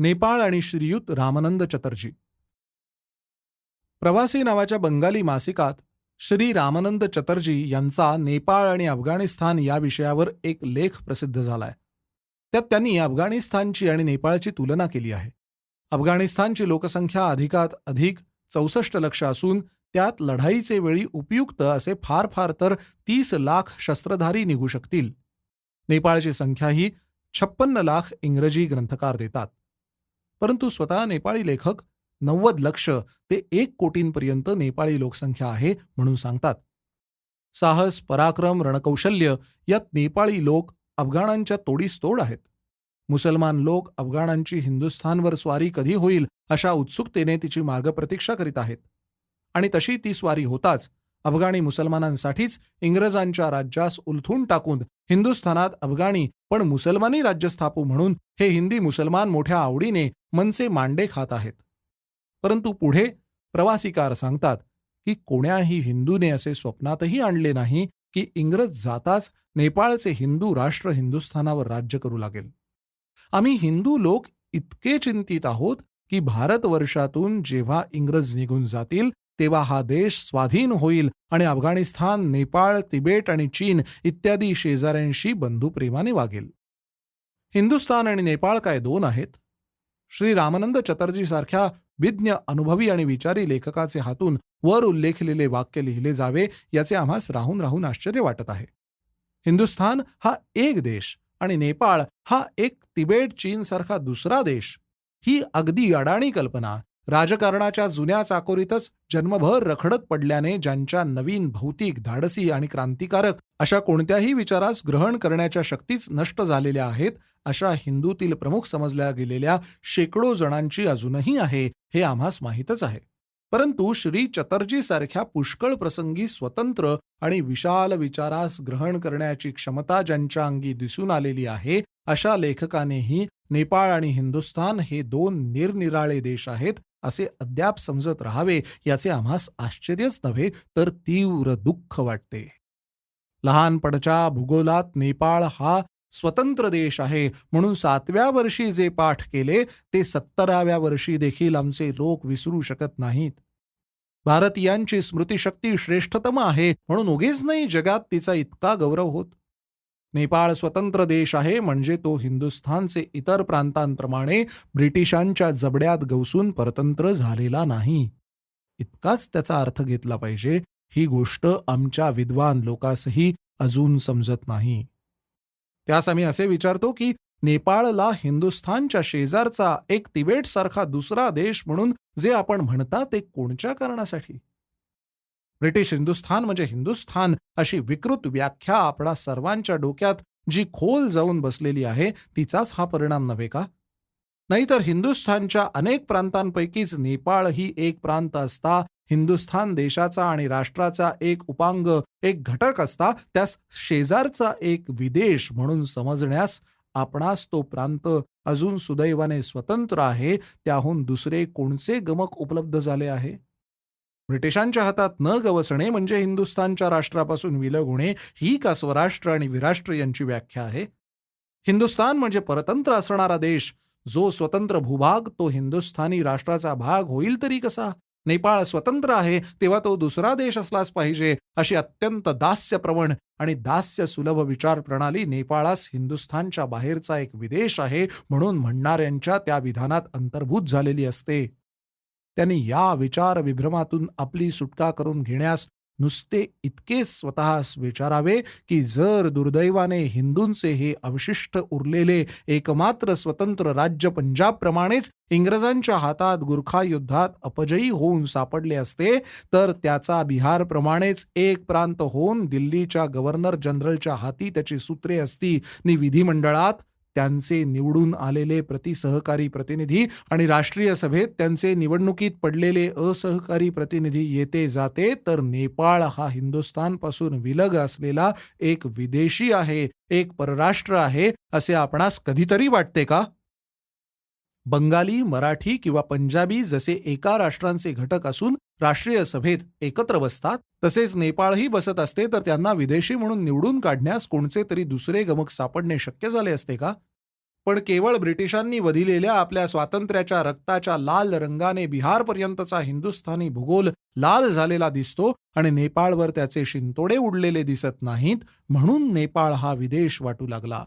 नेपाळ आणि श्रीयुत रामानंद चटर्जी. प्रवासी नावाच्या बंगाली मासिकात श्री रामानंद चटर्जी यांचा नेपाळ आणि अफगाणिस्तान या विषयावर एक लेख प्रसिद्ध झालाय. त्यात त्यांनी अफगाणिस्तानची आणि नेपाळची तुलना केली आहे. अफगाणिस्तानची लोकसंख्या अधिकात अधिक चौसष्ट लक्ष असून त्यात लढाईचे वेळी उपयुक्त असे फार फार तर तीस लाख शस्त्रधारी निघू शकतील. नेपाळची संख्या ही छप्पन्न लाख इंग्रजी ग्रंथकार देतात. परंतु स्वतः नेपाळी लेखक नव्वद लक्ष ते एक कोटींपर्यंत नेपाळी लोकसंख्या आहे म्हणून सांगतात. साहस पराक्रम रणकौशल्य यात नेपाळी लोक अफगाणांच्या तोडीस तोड आहेत. मुसलमान लोक अफगाणांची हिंदुस्थानवर स्वारी कधी होईल अशा उत्सुकतेने तिची मार्गप्रतीक्षा करीत आहेत. आणि तशी ती स्वारी होताच अफगाणी मुसलमानांसाठीच इंग्रजांच्या राज्यास उलथून टाकून हिंदुस्थानात अफगाणी पण मुसलमानी राज्य स्थापू म्हणून हे हिंदी मुसलमान मोठ्या आवडीने मनसे मांडे खात आहेत. परंतु पुढे प्रवासीकार सांगतात की कोण्याही हिंदूने असे स्वप्नातही आणले नाही की इंग्रज जाताच नेपाळचे हिंदू राष्ट्र हिंदुस्थानावर राज्य करू लागेल. आम्ही हिंदू लोक इतके चिंतित आहोत की भारतवर्षातून जेव्हा इंग्रज निघून जातील तेव्हा हा देश स्वाधीन होईल आणि अफगाणिस्तान नेपाळ तिबेट आणि चीन इत्यादी शेजाऱ्यांशी बंधुप्रेमाने वागेल. हिंदुस्थान आणि नेपाळ काय दोन आहेत? श्री रामानंद चटर्जी सारख्या विज्ञ अनुभवी आणि विचारी लेखकाचे हातून वर उल्लेखलेले वाक्य लिहिले जावे याचे आम्हास राहून राहून आश्चर्य वाटत आहे. हिंदुस्थान हा एक देश आणि नेपाळ हा एक तिबेट चीन सारखा दुसरा देश. ही अगदी अडाणी कल्पना राजकारणाच्या जुन्या चाकोरीतच जन्मभर रखडत पडल्याने ज्यांच्या नवीन भौतिक धाडसी आणि क्रांतिकारक अशा कोणत्याही विचारास ग्रहण करण्याच्या शक्तीच नष्ट झालेल्या आहेत अशा हिंदूतील प्रमुख समजल्या गेलेल्या शेकडो जणांची अजूनही आहे हे आम्हास माहीतच आहे. परंतु श्री चतर्जी सारख्या पुष्कळ प्रसंगी स्वतंत्र आणि विशाल विचारास ग्रहण करण्याची क्षमता ज्यांच्या अंगी दिसून आलेली आहे अशा लेखकानेही नेपाळ आणि हिंदुस्थान हे दोन निरनिराळे देश आहेत असे अद्याप समजत राहावे याचे आम्हास आश्चर्यच नव्हे तर तीव्र दुःख वाटते. लहानपणच्या भूगोलात नेपाळ हा स्वतंत्र देश आहे म्हणून सातव्या वर्षी जे पाठ केले ते सत्तराव्या वर्षी देखील आमचे लोक विसरू शकत नाहीत. भारतीयांची स्मृतिशक्ती श्रेष्ठतम आहे म्हणून उगीच नाही जगात तिचा इतका गौरव होत. नेपाळ स्वतंत्र देश आहे म्हणजे तो हिंदुस्थानचे इतर प्रांतांप्रमाणे ब्रिटिशांच्या जबड्यात गवसून परतंत्र झालेला नाही. इतकाच त्याचा अर्थ घेतला पाहिजे ही गोष्ट आमच्या विद्वान लोकासही अजून समजत नाही. त्यास आम्ही असे विचारतो की नेपाळला हिंदुस्थानच्या शेजारचा एक तिबेट सारखा दुसरा देश म्हणून जे आपण म्हणता ते कोणत्या कारणासाठी? ब्रिटिश हिंदुस्थान म्हणजे हिंदुस्थान अशी विकृत व्याख्या आपणा सर्वांच्या डोक्यात जी खोल जाऊन बसलेली आहे तिचाच हा परिणाम नव्हे का? नाहीतर हिंदुस्थानच्या अनेक प्रांतांपैकीच नेपाळ ही एक प्रांत असता हिंदुस्थान देशाचा आणि राष्ट्राचा एक उपांग एक घटक असता त्यास शेजारचा एक विदेश म्हणून समजण्यास आपणास तो प्रांत अजून सुदैवाने स्वतंत्र आहे त्याहून दुसरे कोणचे गमक उपलब्ध झाले आहे? ब्रिटिशांच्या हातात न गवसणे म्हणजे हिंदुस्थानच्या राष्ट्रापासून विलग होणे ही का स्वराष्ट्र आणि विराष्ट्र यांची व्याख्या आहे? हिंदुस्थान म्हणजे परतंत्र असणारा देश जो स्वतंत्र भूभाग तो हिंदुस्थानी राष्ट्राचा भाग होईल तरी कसा? नेपाळ स्वतंत्र आहे तेव्हा तो दुसरा देश असलाच पाहिजे अशी अत्यंत दास्यप्रवण आणि दास्य सुलभ विचार प्रणाली नेपाळास हिंदुस्थानच्या बाहेरचा एक विदेश आहे म्हणून म्हणणाऱ्यांच्या त्या विधानात अंतर्भूत झालेली असते. त्यांनी या विचार विभ्रमातून आपली सुटका करून घेण्यास नुसते इतकेच स्वतःस विचारावे की जर दुर्दैवाने हिंदूंचे हे अवशिष्ट उरलेले एकमात्र स्वतंत्र राज्य पंजाबप्रमाणेच इंग्रजांच्या हातात गुरखा युद्धात अपजयी होऊन सापडले असते तर त्याचा बिहारप्रमाणेच एक प्रांत होऊन दिल्लीच्या गव्हर्नर जनरलच्या हाती त्याची सूत्रे असती. नि विधिमंडळात त्यांचे निवडून आलेले प्रतिसहकारी प्रतिनिधी आणि राष्ट्रीय सभेत त्यांचे निवडणुकीत पडलेले असहकारी प्रतिनिधी येते जाते तर नेपाळ हा हिंदुस्थानपासून विलग असलेला एक विदेशी आहे एक परराष्ट्र आहे असे आपणास कधीतरी वाटते का? बंगाली मराठी किंवा पंजाबी जसे एका राष्ट्रांचे घटक असून राष्ट्रीय सभेत एकत्र बसतात तसेच नेपाळही बसत असते तर त्यांना विदेशी म्हणून निवडून काढण्यास कोणचे तरी दुसरे गमक सापडणे शक्य झाले असते का? पण केवळ ब्रिटिशांनी वधिलेल्या आपल्या स्वातंत्र्याच्या रक्ताच्या लाल रंगाने बिहारपर्यंतचा हिंदुस्थानी भूगोल लाल झालेला दिसतो आणि नेपाळवर त्याचे शिंतोडे उडलेले दिसत नाहीत म्हणून नेपाळ हा विदेश वाटू लागला.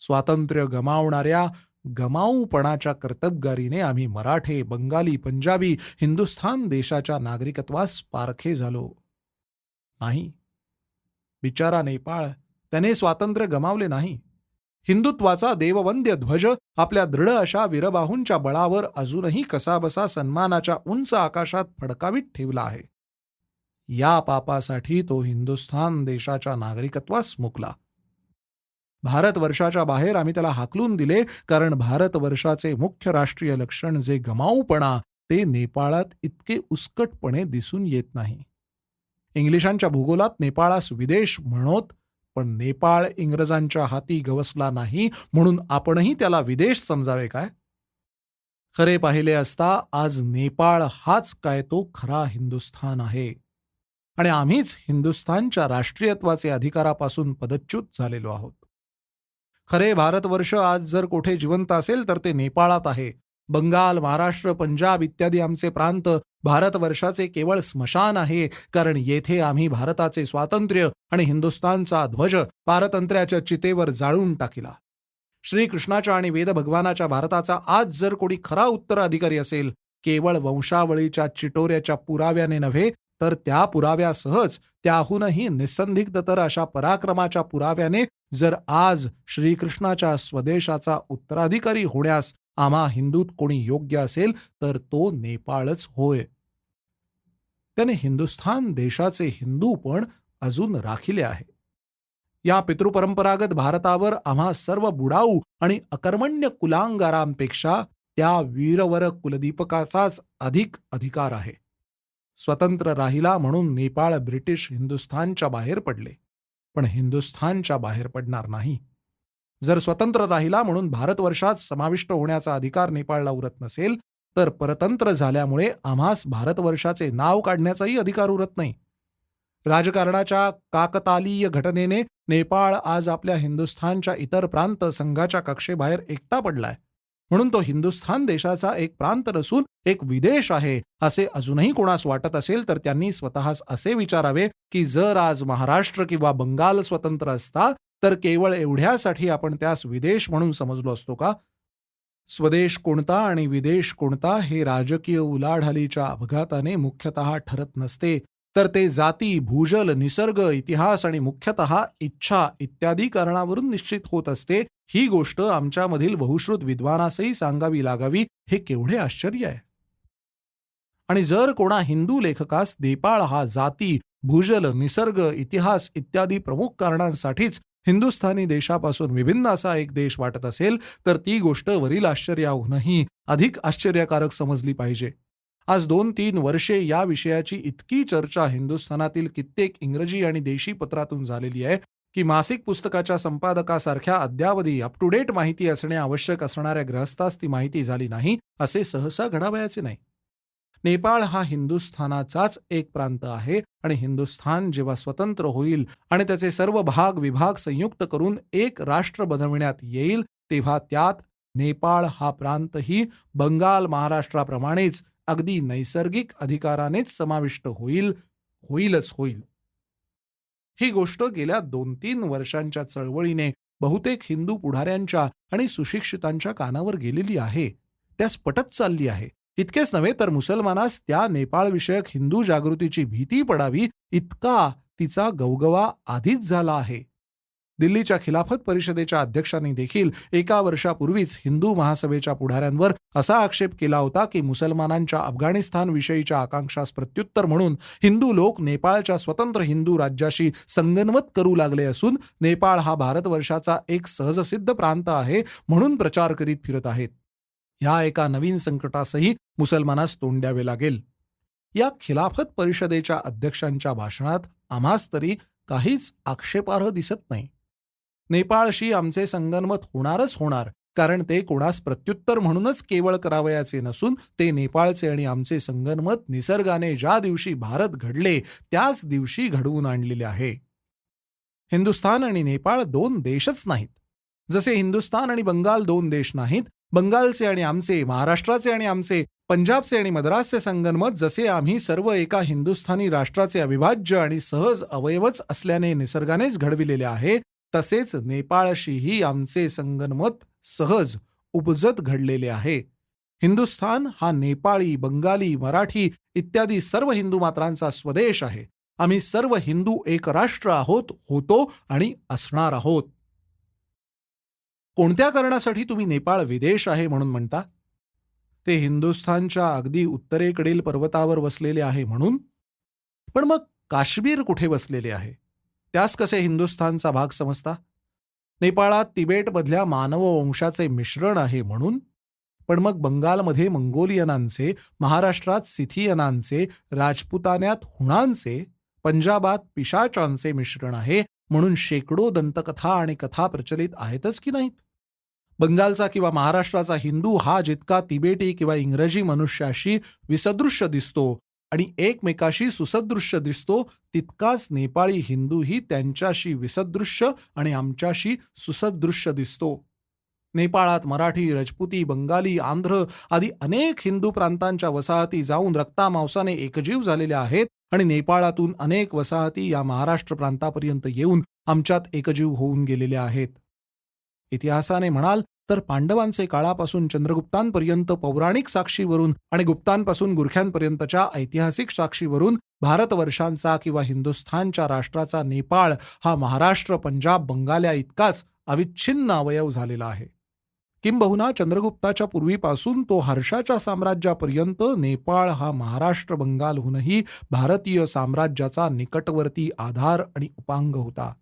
स्वातंत्र्य गमावणाऱ्या गमाऊपणाच्या कर्तबगारीने आम्ही मराठे बंगाली पंजाबी हिंदुस्थान देशाच्या नागरिकत्वास पारखे झालो. नाही. बिचारा नेपाळ त्याने स्वातंत्र्य गमावले नाही. हिंदुत्वाचा देववंद्य ध्वज आपल्या दृढ अशा वीरबाहूंच्या बळावर अजूनही कसाबसा सन्मानाच्या उंच आकाशात फडकावीत ठेवला आहे. या पापासाठी तो हिंदुस्थान देशाच्या नागरिकत्वास मुकला. भारतवर्षाच्या बाहेर आम्ही त्याला हाकलून दिले कारण भारतवर्षाचे मुख्य राष्ट्रीय लक्षण जे गमाऊपणा ते नेपाळात इतके उस्कटपणे दिसून येत नाही. इंग्लिशांच्या भूगोलात नेपाळास विदेश म्हणत पण नेपाळ इंग्रजांच्या हाती गवसला नाही म्हणून आपणही त्याला विदेश समजावे काय? खरे पाहिले असता आज नेपाळ हाच काय तो खरा हिंदुस्थान आहे. आणि आम्हीच हिंदुस्थानच्या राष्ट्रीयत्वाचे अधिकारापासून पदच्युत झालेलो आहोत. खरे भारतवर्ष आज जर कोठे जिवंत असेल तर ते नेपाळात आहे. बंगाल महाराष्ट्र पंजाब इत्यादी आमचे प्रांत भारतवर्षाचे केवळ स्मशान आहे कारण येथे आम्ही भारताचे स्वातंत्र्य आणि हिंदुस्थानचा ध्वज पारतंत्र्याच्या चितेवर जाळून टाकिला. श्रीकृष्णाच्या आणि वेद भगवानाच्या भारताचा आज जर कोणी खरा उत्तराधिकारी असेल केवळ वंशावळीच्या चिटोऱ्याच्या पुराव्याने नव्हे तर त्या पुराव्यासहच त्याहूनही निसंदिग्ध तर अशा पराक्रमाच्या पुराव्याने जर आज श्रीकृष्णाच्या स्वदेशाचा उत्तराधिकारी होण्यास आम्हा हिंदूत कोणी योग्य असेल तर तो नेपाळच होय. त्याने हिंदुस्थान देशाचे हिंदू पण अजून राखिले आहे. या पितृपरंपरागत भारतावर आम्हा सर्व बुडाऊ आणि अकर्मण्य कुलांगारांपेक्षा त्या वीरवर कुलदीपकाचाच अधिक अधिकार आहे. स्वतंत्र राहिला म्हणून नेपाळ ब्रिटिश हिंदुस्थानच्या बाहेर पडले. पण हिंदुस्थानच्या बाहेर पडणार नाही. जर स्वतंत्र राहिला म्हणून भारतवर्षात समाविष्ट होण्याचा अधिकार नेपाळला उरत नसेल तर परतंत्र झाल्यामुळे आम्हास भारतवर्षाचे नाव काढण्याचाही अधिकार उरत नाही. राजकारणाच्या काकतालीय घटनेने नेपाळ आज आपल्या हिंदुस्थानच्या इतर प्रांत संघाच्या कक्षेबाहेर एकटा पडलाय. म्हणून तो हिंदुस्थान देशाचा एक प्रांत नसून एक विदेश आहे असे अजूनही कोणास वाटत असेल तर त्यांनी स्वतःस असे विचारावे की जर आज महाराष्ट्र किंवा बंगाल स्वतंत्र असता तर केवळ एवढ्यासाठी आपण त्यास विदेश म्हणून समजलो असतो का? स्वदेश कोणता आणि विदेश कोणता हे राजकीय उलाढालीच्या अपघाताने मुख्यतः ठरत नसते तर ते जाती भूजल निसर्ग इतिहास आणि मुख्यतः इच्छा इत्यादी कारणावरून निश्चित होत असते ही गोष्ट आमच्यामधील बहुश्रुत विद्वानासही सांगावी लागावी हे केवढे आश्चर्य आहे. आणि जर कोणा हिंदू लेखकास नेपाळ हा जाती भूजल निसर्ग इतिहास इत्यादी प्रमुख कारणांसाठीच हिंदुस्थानी देशापासून विभिन्न असा एक देश वाटत असेल तर ती गोष्ट वरील आश्चर्याहूनही अधिक आश्चर्यकारक समजली पाहिजे. आज दोन तीन वर्षे या विषयाची इतकी चर्चा हिंदुस्थानातील कित्येक इंग्रजी आणि देशी पत्रातून झालेली आहे की मासिक पुस्तकाच्या संपादकासारख्या अद्यावधी अप टू डेट माहिती असणे आवश्यक असणाऱ्या ग्रहस्थास ती माहिती झाली नाही असे सहसा घडावयाचे नाही. नेपाळ हा हिंदुस्थानाचाच एक प्रांत आहे आणि हिंदुस्थान जेव्हा स्वतंत्र होईल आणि त्याचे सर्व भाग विभाग संयुक्त करून एक राष्ट्र बनविण्यात येईल तेव्हा त्यात नेपाळ हा प्रांतही बंगाल महाराष्ट्राप्रमाणेच अगदी नैसर्गिक अधिकारानेच समाविष्ट होईल होईलच होईल. ही गोष्ट गेल्या दोन तीन वर्षांच्या चळवळीने बहुतेक हिंदू पुढाऱ्यांच्या आणि सुशिक्षितांच्या कानावर गेलेली आहे. त्यास पटत चालली आहे. इतकेच नव्हे तर मुसलमानास त्या नेपाळविषयक हिंदू जागृतीची भीती पडावी इतका तिचा गवगवा आधीच झाला आहे. दिल्लीच्या खिलाफत परिषदेच्या अध्यक्षांनी देखील एका वर्षापूर्वीच हिंदू महासभेच्या पुढाऱ्यांवर असा आक्षेप केला होता की मुसलमानांच्या अफगाणिस्तानविषयीच्या आकांक्षास प्रत्युत्तर म्हणून हिंदू लोक नेपाळच्या स्वतंत्र हिंदू राज्याशी संगनमत करू लागले असून नेपाळ हा भारतवर्षाचा एक सहजसिद्ध प्रांत आहे म्हणून प्रचार करीत फिरत आहेत. ह्या एका नवीन संकटासही मुसलमानास तोंड द्यावे लागेल. या खिलाफत परिषदेच्या अध्यक्षांच्या भाषणात आम्हास तरी काहीच आक्षेपार्ह दिसत नाही. नेपाळशी आमचे संगनमत होणारच होणार कारण ते कोणास प्रत्युत्तर म्हणूनच केवळ करावयाचे नसून ते नेपाळचे आणि आमचे संगनमत निसर्गाने ज्या दिवशी भारत घडले त्याच दिवशी घडवून आणलेले आहे. हिंदुस्थान आणि नेपाळ दोन देशच नाहीत. जसे हिंदुस्थान आणि बंगाल दोन देश नाहीत बंगालचे आणि आमचे महाराष्ट्राचे आणि आमचे पंजाबचे आणि मद्रासचे संगनमत जसे आम्ही सर्व एका हिंदुस्थानी राष्ट्राचे अविभाज्य आणि सहज अवयवच असल्याने निसर्गानेच घडविलेले आहे तसेच नेपाळशीही आमचे संगनमत सहज उपजत घडलेले आहे. हिंदुस्थान हा नेपाळी बंगाली मराठी इत्यादी सर्व हिंदू मात्रांचा स्वदेश आहे. आम्ही सर्व हिंदू एक राष्ट्र आहोत होतो आणि असणार आहोत. कोणत्या कारणासाठी तुम्ही नेपाळ विदेश आहे म्हणून म्हणता? ते हिंदुस्थानच्या अगदी उत्तरेकडील पर्वतावर वसलेले आहे म्हणून? पण मग काश्मीर कुठे वसलेले आहे? त्यास कसे हिंदुस्थानचा भाग समजता? नेपाळात तिबेटमधल्या मानववंशाचे मिश्रण आहे म्हणून. पण मग बंगालमध्ये मंगोलियनांचे महाराष्ट्रात सिथियनांचे राजपुतान्यात हुणांचे पंजाबात पिशाचांचे मिश्रण आहे म्हणून शेकडो दंतकथा आणि कथा प्रचलित आहेतच की नाहीत? बंगालचा किंवा महाराष्ट्राचा हिंदू हा जितका तिबेटी किंवा इंग्रजी मनुष्याशी विसदृश्य दिसतो आणि एकमेकाशी सुसदृश्य दिसतो तितकाच नेपाळी हिंदूही त्यांच्याशी विसदृश्य आणि आमच्याशी सुसदृश्य दिसतो. नेपाळात मराठी रजपुती बंगाली आंध्र आदी अनेक हिंदू प्रांतांच्या वसाहती जाऊन रक्तामांसाने एकजीव झालेल्या आहेत आणि नेपाळातून अनेक वसाहती या महाराष्ट्र प्रांतापर्यंत येऊन आमच्यात एकजीव होऊन गेलेल्या आहेत. इतिहासाने म्हणाल तर पांडवांचे काळापासून चंद्रगुप्तांपर्यंत पौराणिक साक्षीवरून आणि गुप्तांपासून गुरख्यांपर्यंतच्या ऐतिहासिक साक्षीवरून भारतवर्षांचा किंवा हिंदुस्थानच्या राष्ट्राचा नेपाळ हा महाराष्ट्र पंजाब बंगाल्या इतकाच अविच्छिन्न अवयव झालेला आहे. किंबहुना चंद्रगुप्ताच्या पूर्वीपासून तो हर्षाच्या साम्राज्यापर्यंत नेपाळ हा महाराष्ट्र बंगालहूनही भारतीय साम्राज्याचा निकटवर्ती आधार आणि उपांग होता.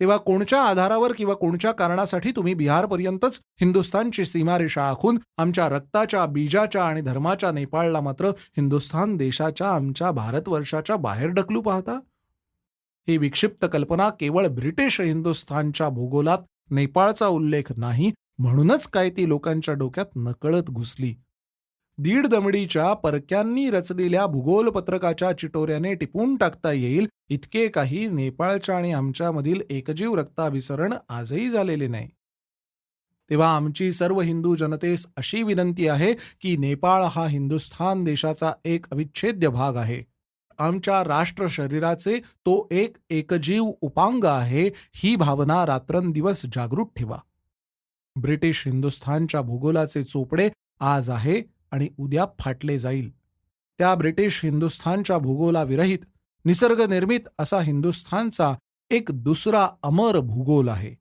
तेव्हा कोणत्या आधारावर किंवा कोणत्या कारणासाठी तुम्ही बिहारपर्यंतच हिंदुस्थानची सीमारेषा आखून आमच्या रक्ताच्या बीजाच्या आणि धर्माच्या नेपाळला मात्र हिंदुस्थान देशाच्या आमच्या भारतवर्षाच्या बाहेर ढकलू पाहता? ही विक्षिप्त कल्पना केवळ ब्रिटिश हिंदुस्थानच्या भूगोलात नेपाळचा उल्लेख नाही म्हणूनच काय ती लोकांच्या डोक्यात नकळत घुसली. दीड दमडीच्या परक्यांनी रचलेल्या भूगोल पत्रकाच्या चिटोऱ्याने टिपून टाकता येईल इतके काही नेपाळच्या आणि आमच्यामधील एकजीव रक्ताभिसरण आजही झालेले नाही. तेव्हा आमची सर्व हिंदू जनतेस अशी विनंती आहे की नेपाळ हा हिंदुस्थान देशाचा एक अविच्छेद्य भाग आहे. आमच्या राष्ट्र शरीराचे तो एक एकजीव उपांग आहे ही भावना रात्रंदिवस जागृत ठेवा. ब्रिटिश हिंदुस्थानच्या भूगोलाचे चोपडे आज आहे आणि उद्या फाटले जाईल. त्या ब्रिटिश हिंदुस्थानच्या भूगोलाविरहित निसर्गनिर्मित असा हिंदुस्थानचा एक दुसरा अमर भूगोल आहे.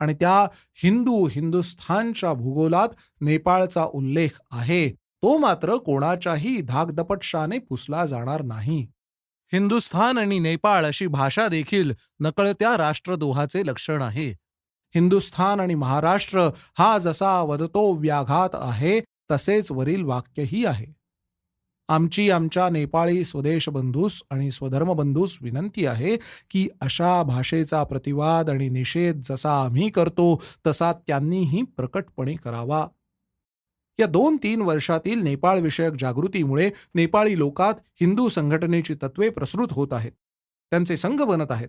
आणि त्या हिंदू हिंदुस्थानच्या भूगोलात नेपाळचा उल्लेख आहे तो मात्र कोणाच्याही धाकदपटशाने पुसला जाणार नाही. हिंदुस्थान आणि नेपाळ अशी भाषा देखील नकळत्या राष्ट्रद्रोहाचे लक्षण आहे. हिंदुस्थान आणि महाराष्ट्र हा जसा वदतो व्याघात आहे तसेच वरील वाक्यही आहे. आमची आमच्या नेपाळी स्वदेश बंधूस आणि स्वधर्म बंधूस विनंती आहे की अशा भाषेचा प्रतिवाद आणि निषेध जसा आम्ही करतो तसा त्यांनीही प्रकटपणे करावा. या दोन तीन वर्षातील नेपाळ विषयक जागृतीमुळे नेपाळी लोकात हिंदू संघटनेची तत्वे प्रसृत होत आहेत. त्यांचे संघ बनत आहेत.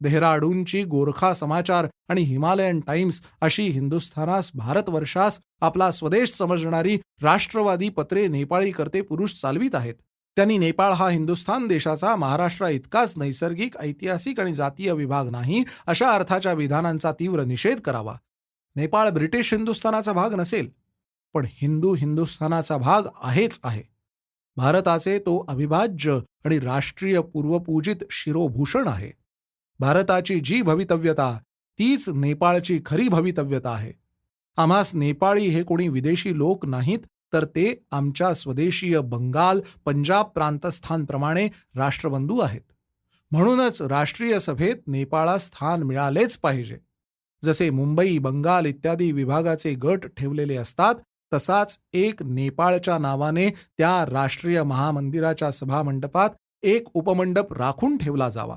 देहराडूनची गोरखा समाचार आणि हिमालयन टाइम्स अशी हिंदुस्थानास भारतवर्षास आपला स्वदेश समजणारी राष्ट्रवादी पत्रे नेपाळी करते पुरुष चालवित आहेत. त्यांनी नेपाळ हा हिंदुस्थान देशाचा महाराष्ट्र इतकाच नैसर्गिक ऐतिहासिक आणि जातीय विभाग नाही अशा अर्थाच्या विधानांचा तीव्र निषेध करावा. नेपाळ ब्रिटिश हिंदुस्थानाचा भाग नसेल पण हिंदू हिंदुस्थानाचा भाग आहेच आहे. भारताचे तो अविभाज्य आणि राष्ट्रीय पूर्वपूजित शिरोभूषण आहे. भारताची जी भवितव्यता तीच नेपाळची खरी भवितव्यता आहे. आम्हास नेपाळी हे कोणी विदेशी लोक नाहीत तर ते आमच्या स्वदेशीय बंगाल पंजाब प्रांतस्थानप्रमाणे राष्ट्रबंधू आहेत. म्हणूनच राष्ट्रीय सभेत नेपाळा स्थान मिळालेच पाहिजे. जसे मुंबई बंगाल इत्यादी विभागाचे गट ठेवलेले असतात तसाच एक नेपाळच्या नावाने त्या राष्ट्रीय महामंदिराच्या सभामंडपात एक उपमंडप राखून ठेवला जावा.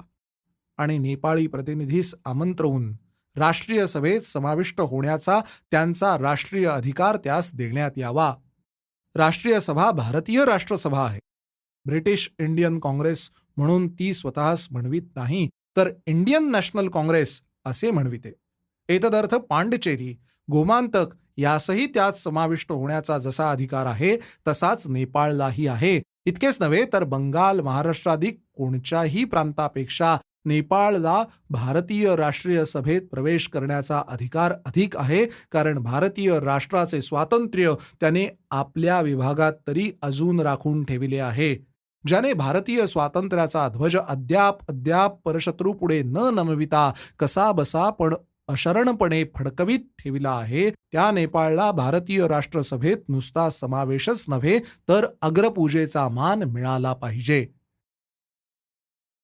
आणि नेपाळी प्रतिनिधीस आमंत्रवून राष्ट्रीय सभेत समाविष्ट होण्याचा त्यांचा राष्ट्रीय अधिकार त्यास देण्यात यावा. राष्ट्रीय सभा भारतीय राष्ट्रसभा आहे. ब्रिटिश इंडियन काँग्रेस म्हणून ती स्वतःस म्हणवीत नाही तर इंडियन नॅशनल काँग्रेस असे म्हणविते. एतदर्थ पांडचेरी गोमांतक यासही त्यात समाविष्ट होण्याचा जसा अधिकार आहे तसाच नेपाळलाही आहे. इतकेच नव्हे तर बंगाल महाराष्ट्राधिक कोणत्याही प्रांतापेक्षा नेपाळला भारतीय राष्ट्रीय सभेत प्रवेश करण्याचा अधिकार अधिक आहे कारण भारतीय राष्ट्राचे स्वातंत्र्य त्याने आपल्या विभागात तरी अजून राखून ठेविले आहे. ज्याने भारतीय स्वातंत्र्याचा ध्वज अद्याप अद्याप परशत्रू पुढे न नमविता कसा बसा पण अशरणपणे फडकवीत ठेविला आहे. त्या नेपाळला भारतीय राष्ट्रसभेत नुसता समावेशच नव्हे तर अग्रपूजेचा मान मिळाला पाहिजे.